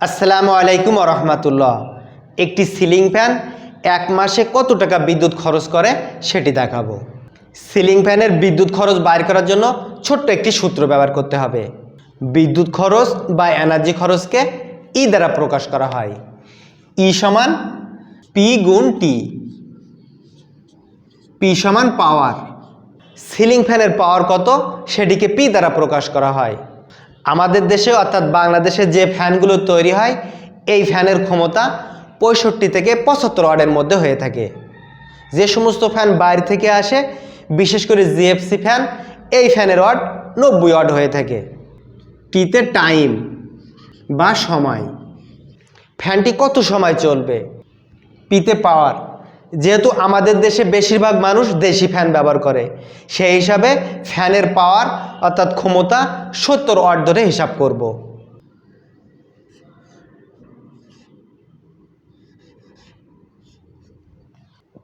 আসসালামু আলাইকুম রহমতুল্লাহ। একটি সিলিং ফ্যান এক মাসে কত টাকা বিদ্যুৎ খরচ করে সেটি দেখাবো। সিলিং ফ্যানের বিদ্যুৎ খরচ বাইর করার জন্য ছোট্ট একটি সূত্র ব্যবহার করতে হবে। বিদ্যুৎ খরচ বা এনার্জি খরচকে ই দ্বারা প্রকাশ করা হয়। ই সমান পি গুণ টি। পি সমান পাওয়ার। সিলিং ফ্যানের পাওয়ার কত সেটিকে পি দ্বারা প্রকাশ করা হয়। আমাদের দেশে, অর্থাৎ বাংলাদেশে যে ফ্যানগুলো তৈরি হয়, এই ফ্যানের ক্ষমতা পঁয়ষট্টি থেকে পঁচাত্তর ওয়ার্ডের মধ্যে হয়ে থাকে। যে সমস্ত ফ্যান বাইরে থেকে আসে, বিশেষ করে জিএফসি ফ্যান, এই ফ্যানের ওয়ার্ড নব্বই ওয়ার্ড হয়ে থাকে। টিতে টাইম বা সময়? ফ্যানটি কত সময় চলবে? পিতে পাওয়ার? যেহেতু আমাদের দেশে বেশিরভাগ মানুষ দেশি ফ্যান ব্যবহার করে। সেই হিসাবে ফ্যানের পাওয়ার অর্থাৎ ক্ষমতা সত্তর ওয়াট ধরে হিসাব করব।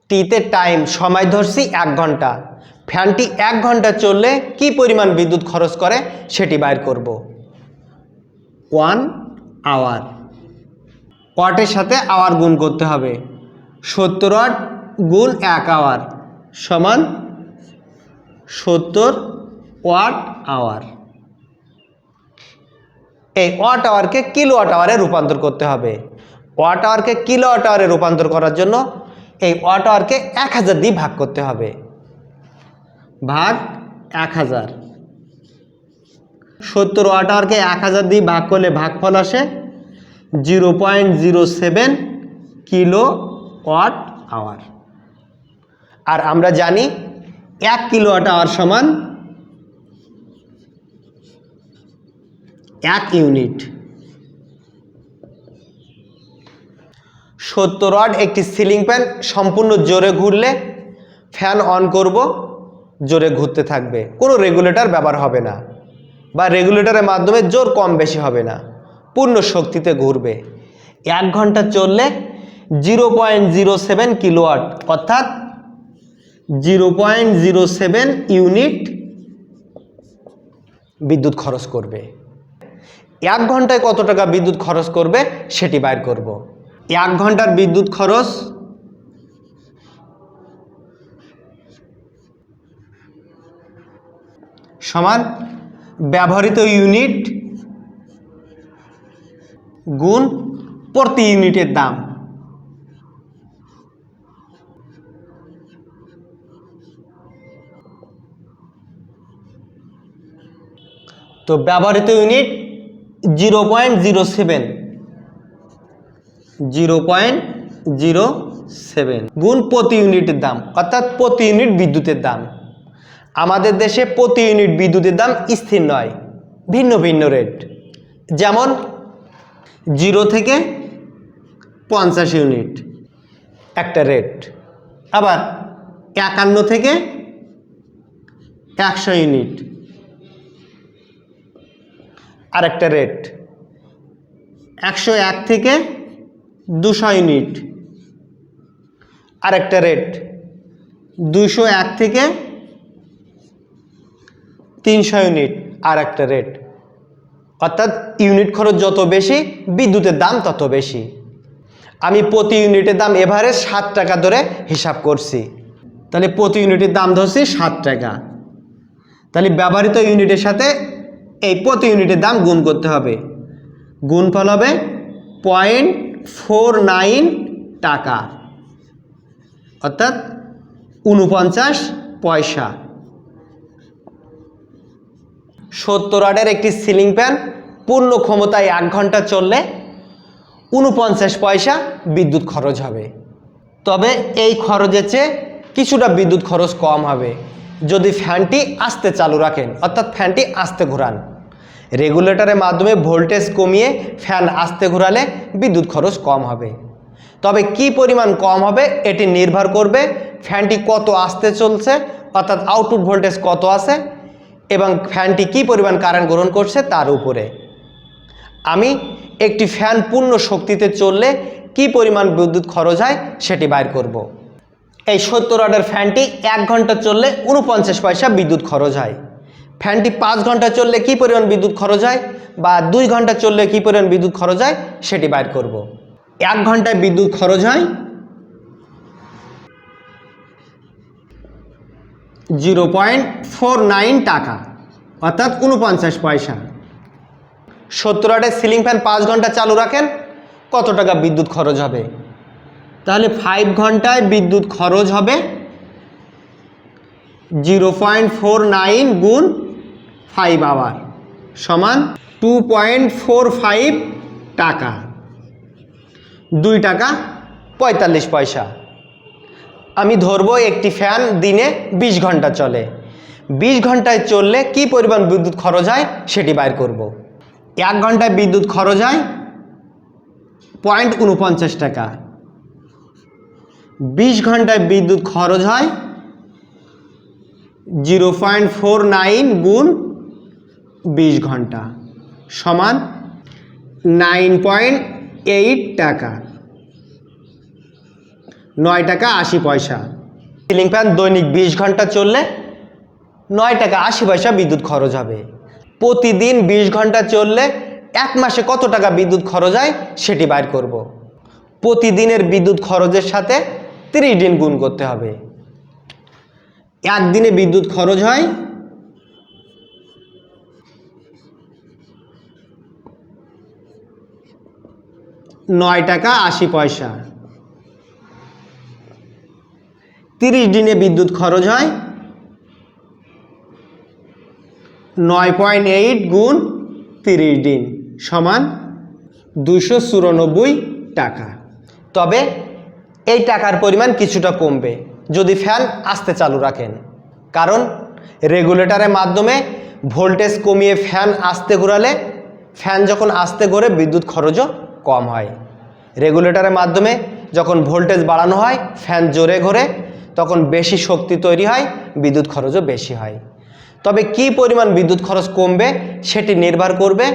টিতে টাইম, সময় ধরছি এক ঘণ্টা। ফ্যানটি এক ঘণ্টা চললে কি পরিমাণ বিদ্যুৎ খরচ করে সেটি বাইর করব। One hour. ওয়াটের সাথে আওয়ার গুণ করতে হবে। সত্তর ওয়াট গুণ এক আওয়ার সমান সত্তর ওয়াট আওয়ার এই ওয়াট আওয়ারকে কিলো ওয়াট আওয়ারে রূপান্তর করতে হবে। ওয়াট আওয়ারকে কিলো ওয়াট আওয়ারে রূপান্তর করার জন্য এই ওয়াট আওয়ারকে এক হাজার দিয়ে ভাগ করতে হবে। ভাগ এক হাজার। সত্তর ওয়াট আওয়ারকে এক হাজার দিয়ে ভাগ করলে ভাগফল আসে zero point zero seven kilowatt hour. আর আমরা জানি এক কিলো ওয়াট আওয়ার সমান এক ইউনিট। সত্তর ওয়াট একটি সিলিং ফ্যান সম্পূর্ণ জোরে ঘুরলে ফ্যান অন করব, জোরে ঘুরতে থাকবে। কোনো রেগুলেটর ব্যবহার হবে না বা রেগুলেটরের মাধ্যমে জোর কম বেশি হবে না, পূর্ণ শক্তিতে ঘুরবে। এক ঘণ্টা চললে zero point zero seven kilowatt অর্থাৎ zero point zero seven unit বিদ্যুৎ খরচ করবে। এক ঘন্টায় কত টাকা বিদ্যুৎ খরচ করবে সেটি বাইর করব। এক ঘণ্টার বিদ্যুৎ খরচ সমান ব্যবহৃত ইউনিট গুণ প্রতি ইউনিটের দাম। তো ব্যবহৃত unit zero point zero seven zero point zero seven গুণ প্রতি ইউনিটের দাম, অর্থাৎ প্রতি ইউনিট বিদ্যুতের দাম। আমাদের দেশে প্রতি ইউনিট বিদ্যুতের দাম স্থির নয়, ভিন্ন ভিন্ন রেট যেমন জিরো থেকে পঞ্চাশ ইউনিট, একটা রেট আবার একান্ন থেকে একশো ইউনিট আরেকটা রেট একশো এক থেকে দুশো ইউনিট আরেকটা রেট দুশো এক থেকে তিনশো ইউনিট আর একটা রেট অর্থাৎ ইউনিট খরচ যত বেশি, বিদ্যুতের দাম তত বেশি। আমি প্রতি ইউনিটের দাম এভারেজ সাত টাকা ধরে হিসাব করছি। তাহলে প্রতি ইউনিটের দাম ধরছি সাত টাকা। তাহলে ব্যবহৃত ইউনিটের সাথে এই প্রতি ইউনিটের দাম গুণ করতে হবে। গুণফল হবে পয়েন্ট ফোর নাইন টাকা। অর্থাৎ উনপঞ্চাশ পয়সা। সত্তর ওয়াটের একটি সিলিং ফ্যান পূর্ণ ক্ষমতায় এক ঘণ্টা চললে উনপঞ্চাশ পয়সা বিদ্যুৎ খরচ হবে। তবে এই খরচের চেয়ে কিছুটা বিদ্যুৎ খরচ কম হবে। যদি ফ্যানটি আস্তে চালু রাখেন, অর্থাৎ ফ্যানটি আস্তে ঘোরান। রেগুলেটরের মাধ্যমে ভোল্টেজ কমিয়ে ফ্যান আস্তে ঘোরালে বিদ্যুৎ খরচ কম হবে। তবে কি পরিমাণ কম হবে এটি নির্ভর করবে ফ্যানটি কত আস্তে চলছে, অর্থাৎ আউটপুট ভোল্টেজ কত আছে এবং ফ্যানটি কি পরিমাণ কারেন্ট গ্রহণ করছে তার উপরে। আমি একটি ফ্যান পূর্ণ শক্তিতে চললে কি পরিমাণ বিদ্যুৎ খরচ হয় সেটি বাইর করব। এই সত্তর ওয়াটের ফ্যানটি এক ঘণ্টা চললে উনপঞ্চাশ পয়সা বিদ্যুৎ খরচ হয়। ফ্যানটি পাঁচ ঘণ্টা চললে কি পরিমাণ বিদ্যুৎ খরচ হয় বা দুই ঘণ্টা চললে কি পরিমাণ বিদ্যুৎ খরচ হয় সেটি বাইর করব। এক ঘন্টায় বিদ্যুৎ খরচ হয় জিরো পয়েন্ট ফোর নাইন টাকা, অর্থাৎ উনপঞ্চাশ পয়সা। সত্তর আটের সিলিং ফ্যান পাঁচ ঘণ্টা চালু রাখেন, কত টাকা বিদ্যুৎ খরচ হবে? তাহলে ফাইভ ঘন্টায় বিদ্যুৎ খরচ হবে জিরো পয়েন্ট ফোর নাইন গুণ ফাইভ আওয়ার সমান টু পয়েন্ট ফোর ফাইভ টাকা। দুই টাকা পঁয়তাল্লিশ পয়সা। আমি ধরবো একটি ফ্যান দিনে বিশ ঘণ্টা চলে। বিশ ঘন্টায় চললে কি পরিমাণ বিদ্যুৎ খরচ হয় সেটি বাইর করব। এক ঘন্টায় বিদ্যুৎ খরচ হয় পয়েন্ট উনপঞ্চাশ টাকা। বিশ ঘন্টায় বিদ্যুৎ খরচ হয় জিরো পয়েন্ট ফোর নাইন গুণ বিশ ঘণ্টা সমান নাইন পয়েন্ট এইট টাকা। নয় টাকা আশি পয়সা। সিলিং ফ্যান দৈনিক বিশ ঘণ্টা চললে নয় টাকা আশি পয়সা বিদ্যুৎ খরচ হবে। প্রতিদিন বিশ ঘণ্টা চললে এক মাসে কত টাকা বিদ্যুৎ খরচ হয় সেটি বাইর করব। প্রতিদিনের বিদ্যুৎ খরচের সাথে তিরিশ দিন গুণ করতে হবে। একদিনে বিদ্যুৎ খরচ হয় নয় টাকা আশি পয়সা। তিরিশ দিনে বিদ্যুৎ খরচ হয় নয় পয়েন্ট এইট গুণ তিরিশ দিন সমান দুশো চুরানব্বই টাকা। তবে এই টাকার পরিমাণ কিছুটা কমবে যদি ফ্যান আস্তে চালু রাখেন। কারণ রেগুলেটরের মাধ্যমে ভোল্টেজ কমিয়ে ফ্যান আস্তে ঘোরালে ফ্যান যখন আস্তে ঘোরে বিদ্যুৎ খরচও কম হয়। রেগুলেটরের মাধ্যমে যখন ভোল্টেজ বাড়ানো হয় ফ্যান জোরে ঘোরে, তখন বেশি শক্তি তৈরি হয়, বিদ্যুৎ খরচও বেশি হয়। তবে কি পরিমাণ বিদ্যুৎ খরচ কমবে, সেটি নির্ভর করবে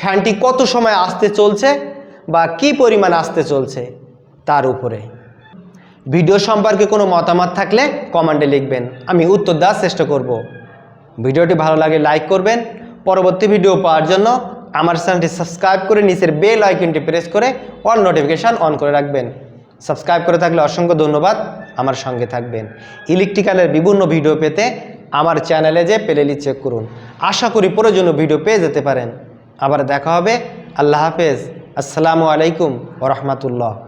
ফ্যানটি কত সময় আসতে চলছে বা কি পরিমাণ আসতে চলছে তার উপরে। ভিডিও সম্পর্কে কোনো মতামত থাকলে কমেন্টে লিখবেন, আমি উত্তর দেওয়ার চেষ্টা করব। ভিডিওটি ভালো লাগে লাইক করবেন। পরবর্তী ভিডিও পাওয়ার জন্য আমার চ্যানেলটি সাবস্ক্রাইব করে নিচের বেল আইকনটি প্রেস করে অল নোটিফিকেশান অন করে রাখবেন। সাবস্ক্রাইব করে থাকলে অসংখ্য ধন্যবাদ। আমার সঙ্গে থাকবেন। ইলেকট্রিক্যালের বিভিন্ন ভিডিও পেতে আমার চ্যানেলে যে প্লেলি চেক করুন। আশা করি প্রয়োজনীয় ভিডিও পেয়ে যেতে পারেন। আবার দেখা হবে। আল্লাহ হাফেজ। আসসালামু আলাইকুম ওরহমতুল্লাহ